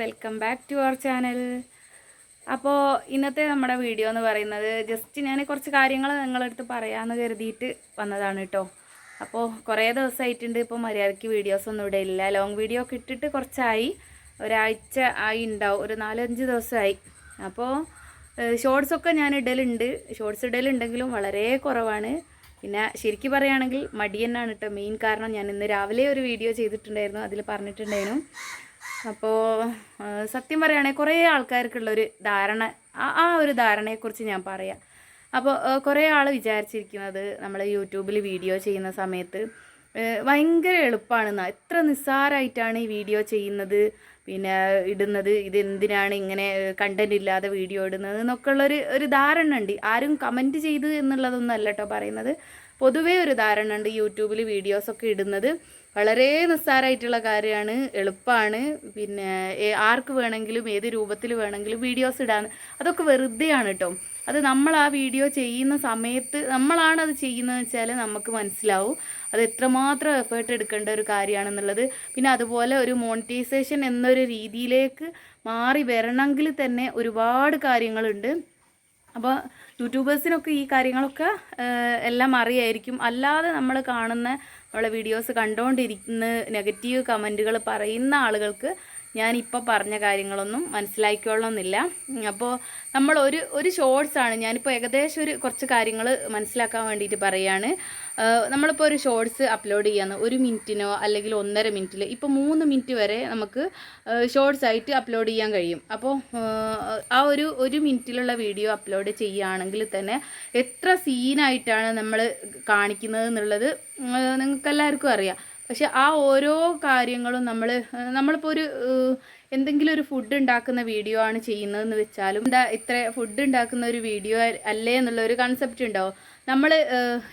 Welcome back to our channel അപ്പോൾ ഇന്നത്തെ നമ്മുടെ വീഡിയോ എന്ന് പറയുന്നത് ജസ്റ്റ് ഞാൻ കുറച്ച് കാര്യങ്ങൾ നിങ്ങളടുത്ത് പറയാമെന്ന് കരുതിയിട്ട് വന്നതാണ് കേട്ടോ. അപ്പോൾ കുറേ ദിവസമായിട്ടുണ്ട് ഇപ്പോൾ മര്യാദയ്ക്ക് വീഡിയോസ് ഒന്നും ഇവിടെ ഇല്ല. ലോങ് വീഡിയോ ഒക്കെ ഇട്ടിട്ട് കുറച്ചായി. ഒരാഴ്ച ആയി ഉണ്ടാവും. ഒരു നാലഞ്ച് ദിവസമായി. അപ്പോൾ ഷോർട്സൊക്കെ ഞാൻ ഇടലുണ്ട്. ഷോർട്സ് ഇടലുണ്ടെങ്കിലും വളരെ കുറവാണ്. പിന്നെ ശരിക്കും പറയുകയാണെങ്കിൽ മടി തന്നെയാണ് കേട്ടോ. മെയിൻ കാരണം ഞാൻ ഇന്ന് രാവിലെ ഒരു വീഡിയോ ചെയ്തിട്ടുണ്ടായിരുന്നു. അതിൽ പറഞ്ഞിട്ടുണ്ടായിരുന്നു. അപ്പോൾ സത്യം പറയുകയാണെങ്കിൽ കുറേ ആൾക്കാർക്കുള്ളൊരു ധാരണ ആ ഒരു ധാരണയെക്കുറിച്ച് ഞാൻ പറയാം. അപ്പോൾ കുറേ ആൾ വിചാരിച്ചിരിക്കുന്നത് നമ്മൾ യൂട്യൂബിൽ വീഡിയോ ചെയ്യുന്ന സമയത്ത് ഭയങ്കര എളുപ്പമാണെന്നാ എത്ര നിസ്സാരമായിട്ടാണ് ഈ വീഡിയോ ചെയ്യുന്നത് പിന്നെ ഇടുന്നത് ഇത് എന്തിനാണ് ഇങ്ങനെ കണ്ടന്റ് ഇല്ലാതെ വീഡിയോ ഇടുന്നത് എന്നൊക്കെ ഉള്ളൊരു ഒരു ധാരണ ഉണ്ട്. ആരും കമന്റ് ചെയ്തു എന്നുള്ളതൊന്നും അല്ല കേട്ടോ പറയുന്നത്. പൊതുവേ ഒരു ധാരണ ഉണ്ട് യൂട്യൂബിൽ വീഡിയോസൊക്കെ ഇടുന്നത്. വളരെ നിസ്സാരമായിട്ടുള്ള കാര്യമാണ് എളുപ്പമാണ് പിന്നെ ആർക്ക് വേണമെങ്കിലും ഏത് രൂപത്തിൽ വേണമെങ്കിലും വീഡിയോസ് ഇടാൻ. അതൊക്കെ വെറുതെയാണ് കേട്ടോ അത് നമ്മൾ ആ വീഡിയോ ചെയ്യുന്ന സമയത്ത് നമ്മളാണ് അത് ചെയ്യുന്നതെന്ന് വെച്ചാൽ നമുക്ക് മനസ്സിലാവും. അത് എത്രമാത്രം എഫേർട്ട് എടുക്കേണ്ട ഒരു കാര്യമാണെന്നുള്ളത്. പിന്നെ അതുപോലെ ഒരു മോണിറ്റൈസേഷൻ എന്നൊരു രീതിയിലേക്ക് മാറി വരണമെങ്കിൽ തന്നെ ഒരുപാട് കാര്യങ്ങളുണ്ട്. അപ്പോൾ യൂട്യൂബേഴ്സിനൊക്കെ ഈ കാര്യങ്ങളൊക്കെ എല്ലാം അറിയായിരിക്കും. അല്ലാതെ നമ്മൾ കാണുന്ന നമ്മളെ വീഡിയോസ് കണ്ടുകൊണ്ടിരിക്കുന്ന നെഗറ്റീവ് കമന്റുകൾ പറയുന്ന ആളുകൾക്ക് ഞാനിപ്പോൾ പറഞ്ഞ കാര്യങ്ങളൊന്നും മനസ്സിലാക്കിക്കൊള്ളണമെന്നില്ല അപ്പോൾ നമ്മൾ ഒരു ഒരു ഷോർട്സാണ് ഞാനിപ്പോൾ ഏകദേശം ഒരു കുറച്ച് കാര്യങ്ങൾ മനസ്സിലാക്കാൻ വേണ്ടിയിട്ട് പറയുകയാണ് നമ്മളിപ്പോൾ ഒരു ഷോർട്സ് അപ്ലോഡ് ചെയ്യാന്ന് ഒരു മിനിറ്റിനോ അല്ലെങ്കിൽ ഒന്നര മിനിറ്റിൽ ഇപ്പോൾ മൂന്ന് മിനിറ്റ് വരെ നമുക്ക് ഷോർട്സ് ആയിട്ട് അപ്ലോഡ് ചെയ്യാൻ കഴിയും. അപ്പോൾ ആ ഒരു ഒരു മിനിറ്റിലുള്ള വീഡിയോ അപ്ലോഡ് ചെയ്യുകയാണെങ്കിൽ തന്നെ എത്ര സീനായിട്ടാണ് നമ്മൾ കാണിക്കുന്നത് എന്നുള്ളത് നിങ്ങൾക്ക് എല്ലാവർക്കും അറിയാം. പക്ഷെ ആ ഓരോ കാര്യങ്ങളും നമ്മൾ നമ്മളിപ്പോൾ ഒരു എന്തെങ്കിലും ഒരു ഫുഡ് ഉണ്ടാക്കുന്ന വീഡിയോ ആണ് ചെയ്യുന്നതെന്ന് വെച്ചാലും എന്താ ഇത്ര ഫുഡ് ഉണ്ടാക്കുന്ന ഒരു വീഡിയോ അല്ലേ എന്നുള്ള ഒരു കൺസെപ്റ്റ് ഉണ്ടാവും. നമ്മൾ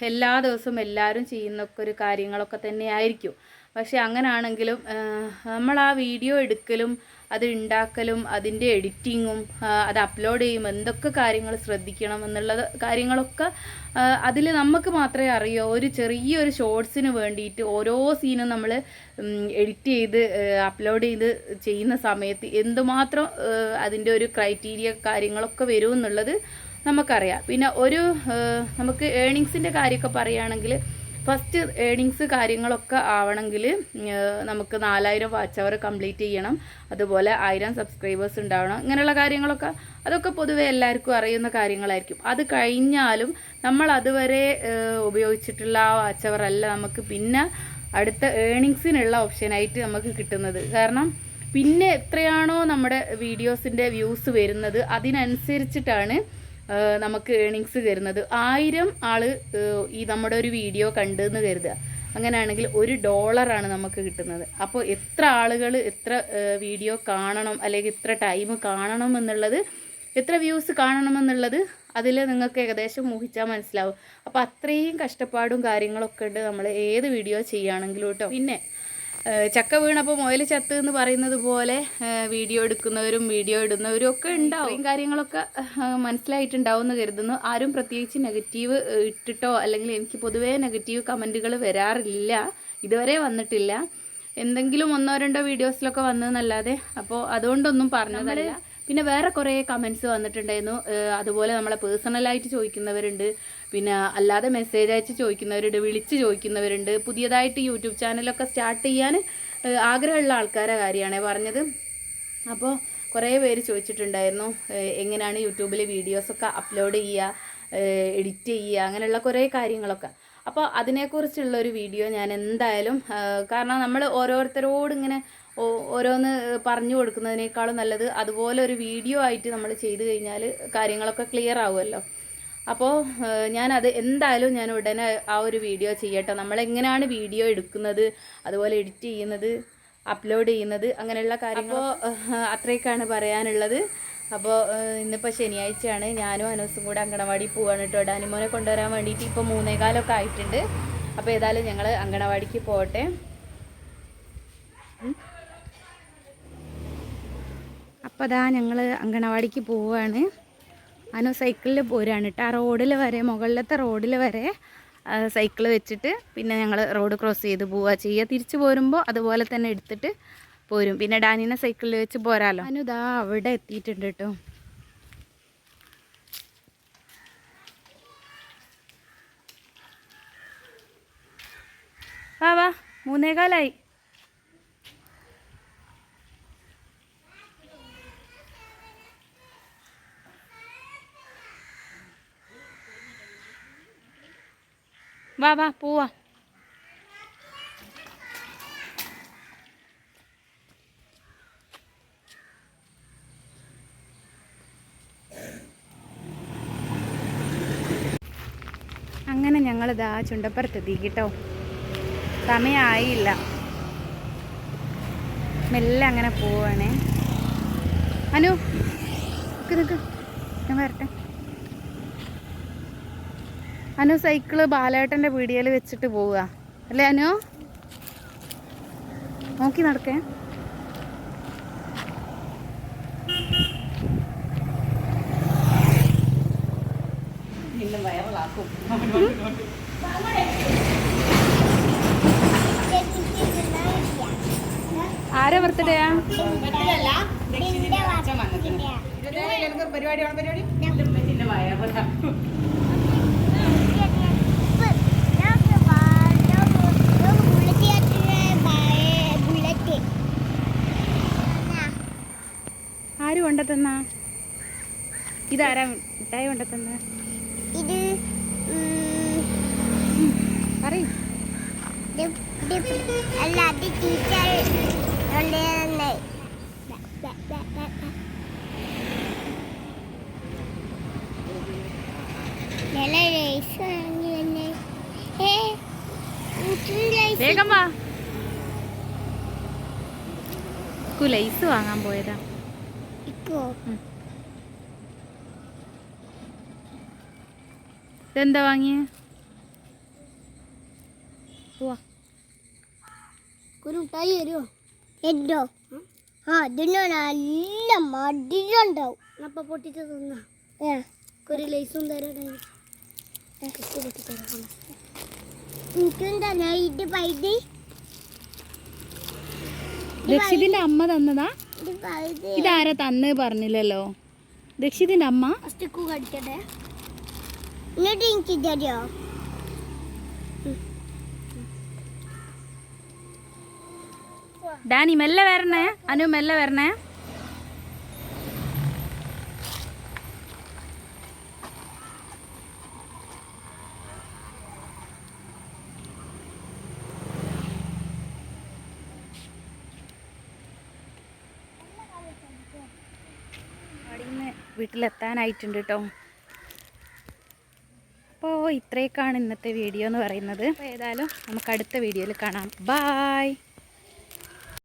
എല്ലാ ദിവസവും എല്ലാവരും ചെയ്യുന്നൊക്കെ ഒരു കാര്യങ്ങളൊക്കെ തന്നെ ആയിരിക്കും പക്ഷെ അങ്ങനാണെങ്കിലും നമ്മൾ ആ വീഡിയോ എടുക്കലും അത് ഉണ്ടാക്കലും അതിന്റെ എഡിറ്റിങ്ങും അത് അപ്ലോഡ് ചെയ്യും എന്തൊക്കെ കാര്യങ്ങൾ ശ്രദ്ധിക്കണം എന്നുള്ള കാര്യങ്ങളൊക്കെ അതിൽ നമുക്ക് മാത്രമേ അറിയൂ. ഒരു ചെറിയൊരു ഷോർട്സിന് വേണ്ടിയിട്ട് ഓരോ സീനും നമ്മൾ എഡിറ്റ് ചെയ്ത് അപ്ലോഡ് ചെയ്ത് ചെയ്യുന്ന സമയത്ത് എന്തുമാത്രം അതിന്റെ ഒരു ക്രൈറ്റീരിയ കാര്യങ്ങളൊക്കെ വരും എന്നുള്ളത് നമുക്കറിയാം. പിന്നെ ഒരു നമുക്ക് ഏണിങ്സിന്റെ കാര്യമൊക്കെ പറയുകയാണെങ്കിൽ ഫസ്റ്റ് ഏണിങ്സ് കാര്യങ്ങളൊക്കെ ആവണമെങ്കിൽ നമുക്ക് നാലായിരം വാച്ച് അവർ കംപ്ലീറ്റ് ചെയ്യണം. അതുപോലെ ആയിരം സബ്സ്ക്രൈബേഴ്സ് ഉണ്ടാവണം. ഇങ്ങനെയുള്ള കാര്യങ്ങളൊക്കെ അതൊക്കെ പൊതുവെ എല്ലാവർക്കും അറിയുന്ന കാര്യങ്ങളായിരിക്കും. അത് കഴിഞ്ഞാലും നമ്മൾ അതുവരെ ഉപയോഗിച്ചിട്ടുള്ള ആ വാച്ച് അവർ അല്ല നമുക്ക് പിന്നെ അടുത്ത ഏണിങ്സിനുള്ള ഓപ്ഷനായിട്ട് നമുക്ക് കിട്ടുന്നത്. കാരണം പിന്നെ എത്രയാണോ നമ്മുടെ വീഡിയോസിന്റെ വ്യൂസ് വരുന്നത് അതിനനുസരിച്ചിട്ടാണ് നമുക്ക് ഏണിങ്സ് തരുന്നത്. ആയിരം ആൾ ഈ നമ്മുടെ ഒരു വീഡിയോ കണ്ടെന്ന് കരുതുക. അങ്ങനെയാണെങ്കിൽ ഒരു ഡോളറാണ് നമുക്ക് കിട്ടുന്നത്. അപ്പോൾ എത്ര ആളുകൾ എത്ര വീഡിയോ കാണണം അല്ലെങ്കിൽ എത്ര ടൈം കാണണം എന്നുള്ളത് എത്ര വ്യൂസ് കാണണമെന്നുള്ളത് അതിൽ നിങ്ങൾക്ക് ഏകദേശം ഊഹിച്ചാൽ മനസ്സിലാവും. അപ്പോൾ അത്രയും കഷ്ടപ്പാടും കാര്യങ്ങളൊക്കെ ഉണ്ട്. നമ്മൾ ഏത് വീഡിയോ ചെയ്യുകയാണെങ്കിലും കേട്ടോ പിന്നെ ചക്ക വീണപ്പോൾ മുയൽ ചത്ത് എന്ന് പറയുന്നത് പോലെ വീഡിയോ എടുക്കുന്നവരും വീഡിയോ ഇടുന്നവരും ഒക്കെ ഉണ്ടാവും. കാര്യങ്ങളൊക്കെ മനസ്സിലായിട്ടുണ്ടാവും എന്ന് കരുതുന്നു. ആരും പ്രത്യേകിച്ച് നെഗറ്റീവ് ഇട്ടിട്ടോ അല്ലെങ്കിൽ എനിക്ക് പൊതുവേ നെഗറ്റീവ് കമന്റുകൾ വരാറില്ല. ഇതുവരെ വന്നിട്ടില്ല. എന്തെങ്കിലും ഒന്നോ രണ്ടോ വീഡിയോസിലൊക്കെ വന്നതെന്നല്ലാതെ അപ്പോൾ അതുകൊണ്ടൊന്നും പറഞ്ഞതല്ല. പിന്നെ വേറെ കുറേ കമൻസ് വന്നിട്ടുണ്ടായിരുന്നു. അതുപോലെ നമ്മളെ പേഴ്സണലായിട്ട് ചോദിക്കുന്നവരുണ്ട്. പിന്നെ അല്ലാതെ മെസ്സേജ് അയച്ച് ചോദിക്കുന്നവരുണ്ട് വിളിച്ച് ചോദിക്കുന്നവരുണ്ട്. പുതിയതായിട്ട് യൂട്യൂബ് ചാനലൊക്കെ സ്റ്റാർട്ട് ചെയ്യാൻ ആഗ്രഹമുള്ള ആൾക്കാരെ കാര്യമാണ് പറഞ്ഞത്. അപ്പോൾ കുറേ പേര് ചോദിച്ചിട്ടുണ്ടായിരുന്നു എങ്ങനെയാണ് യൂട്യൂബിൽ വീഡിയോസൊക്കെ അപ്ലോഡ് ചെയ്യുക എഡിറ്റ് ചെയ്യുക അങ്ങനെയുള്ള കുറേ കാര്യങ്ങളൊക്കെ. അപ്പോൾ അതിനെക്കുറിച്ചുള്ള ഒരു വീഡിയോ ഞാൻ എന്തായാലും കാരണം നമ്മൾ ഓരോരുത്തരോട് ഇങ്ങനെ ഓരോന്ന് പറഞ്ഞു കൊടുക്കുന്നതിനേക്കാളും നല്ലത് അതുപോലെ ഒരു വീഡിയോ ആയിട്ട് നമ്മൾ ചെയ്തു കഴിഞ്ഞാൽ കാര്യങ്ങളൊക്കെ ക്ലിയർ ആവുമല്ലോ. അപ്പോൾ ഞാനത് എന്തായാലും ഞാൻ ഉടനെ ആ ഒരു വീഡിയോ ചെയ്യട്ടെ. നമ്മളെങ്ങനെയാണ് വീഡിയോ എടുക്കുന്നത് അതുപോലെ എഡിറ്റ് ചെയ്യുന്നത് അപ്ലോഡ് ചെയ്യുന്നത് അങ്ങനെയുള്ള കാര്യങ്ങൾ അത്രയൊക്കെയാണ് പറയാനുള്ളത്. അപ്പോൾ ഇന്നിപ്പോൾ ശനിയാഴ്ചയാണ്. ഞാനും അനൂസും കൂടെ അങ്കണവാടി പോവാണ് കേട്ടോ. ഡാനിമോനെ കൊണ്ടുവരാൻ വേണ്ടിയിട്ട് ഇപ്പോൾ മൂന്നേകാലൊക്കെ ആയിട്ടുണ്ട്. അപ്പോൾ ഏതായാലും ഞങ്ങൾ അങ്കണവാടിക്ക് പോകട്ടെ അപ്പോൾ അതാ ഞങ്ങൾ അങ്കണവാടിക്ക് പോവുകയാണ് അനു സൈക്കിളിൽ പോരാണ് കേട്ടോ ആ റോഡിൽ വരെ മുകളിലത്തെ റോഡിൽ വരെ സൈക്കിൾ വെച്ചിട്ട് പിന്നെ ഞങ്ങൾ റോഡ് ക്രോസ് ചെയ്ത് പോവുക ചെയ്യുക തിരിച്ചു പോരുമ്പോൾ അതുപോലെ തന്നെ എടുത്തിട്ട് പോരും. പിന്നെ ഡാനിനെ സൈക്കിളിൽ വെച്ച് പോരാലോ. അനു ദാ അവിടെ എത്തിയിട്ടുണ്ട് കേട്ടോ വാ വാ. മൂന്നേകാലായി. വാ വാ പോവാ അങ്ങനെ ഞങ്ങൾ ഇതാ ചുണ്ടപ്പുറത്തെത്തി കേട്ടോ. സമയമായില്ല മെല്ലെ അങ്ങനെ പോവാണേ. അനു നിക്ക് നിക്ക്. ഞാൻ വരട്ടെ. അനു സൈക്കിൾ ബാലേട്ടന്റെ പീടിയയിൽ വെച്ചിട്ട് പോവുക. അല്ലേ അനു? നോക്കി നടക്കേ. ആരാ ബർത്ത്ഡേയാ ആര് കൊണ്ടെത്തന്ന ഇതാരാ മിഠായി കൊണ്ടെത്തന്ന ഇത് പറയും. അല്ല അത് ടീച്ചർ വേഗം വാ. ലൈസ് വാങ്ങാൻ പോയതാ. ഇതെന്താ വാങ്ങിയ? പോവാ ഒരു മുട്ടായി തരുമോ എന്തോ? ആ അതിന് നല്ല മടിയുണ്ടാവും. അപ്പൊ പൊട്ടിച്ച് തിന്ന. ഏ. ഒരു ലൈസും തരാം എനിക്കും തന്നെ ഇത് പൈത് അമ്മ തന്നതാ? ഇതാരാ തന്ന് പറഞ്ഞില്ലല്ലോ? ദക്ഷിതിന്റെ അമ്മ? സ്റ്റിക്കു കടിക്കട്ടെ എന്നിട്ട് എനിക്ക് തരുമോ ഡാനി മെല്ലെ വരണേ. അനു മെല്ലെ വരണേ. വീട്ടിലെത്താനായിട്ടുണ്ട് കേട്ടോ അപ്പോൾ ഇത്രയൊക്കെയാണ് ഇന്നത്തെ വീഡിയോ എന്ന് പറയുന്നത്. അപ്പോൾ ഏതായാലും നമുക്ക് അടുത്ത വീഡിയോയിൽ കാണാം. ബായ്